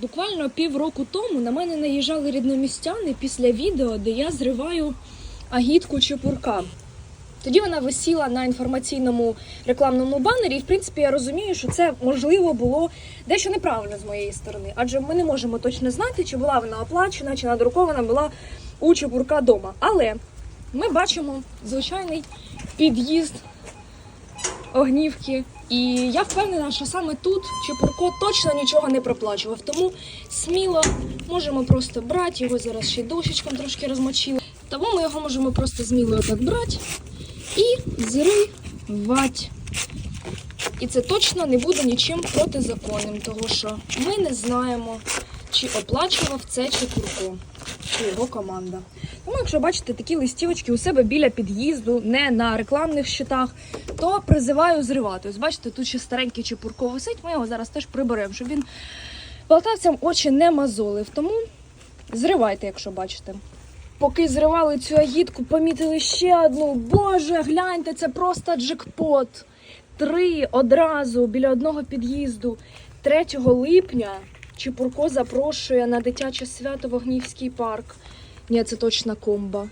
Буквально півроку тому на мене наїжджали рідномістяни після відео, де я зриваю агітку чепурка. Тоді вона висіла на інформаційному рекламному банері, і в принципі я розумію, що це можливо було дещо неправильно з моєї сторони, адже ми не можемо точно знати, чи була вона оплачена, чи надрукована була у чепурка дома. Але ми бачимо звичайний під'їзд огнівки. І я впевнена, що саме тут Чепурко точно нічого не проплачував. Тому сміло можемо просто брати його зараз ще дощечком трошки розмочили. Тому ми його можемо просто сміло отак брати і зривати. І це точно не буде нічим протизаконним, тому що ми не знаємо, чи оплачував це Чепурко, чи його команда. Тому, якщо бачите такі листівочки у себе біля під'їзду, не на рекламних щитах, то призиваю зривати. Ось бачите, тут ще старенький чепурко висить, ми його зараз теж приберемо, щоб він полтавцям очі не мазолив. Тому зривайте, якщо бачите. Поки зривали цю агітку, помітили ще одну. Боже, гляньте, це просто джекпот. Три одразу біля одного під'їзду. 3 липня Чепурко запрошує на дитяче свято Вогнівський парк. Ні, це точно комба.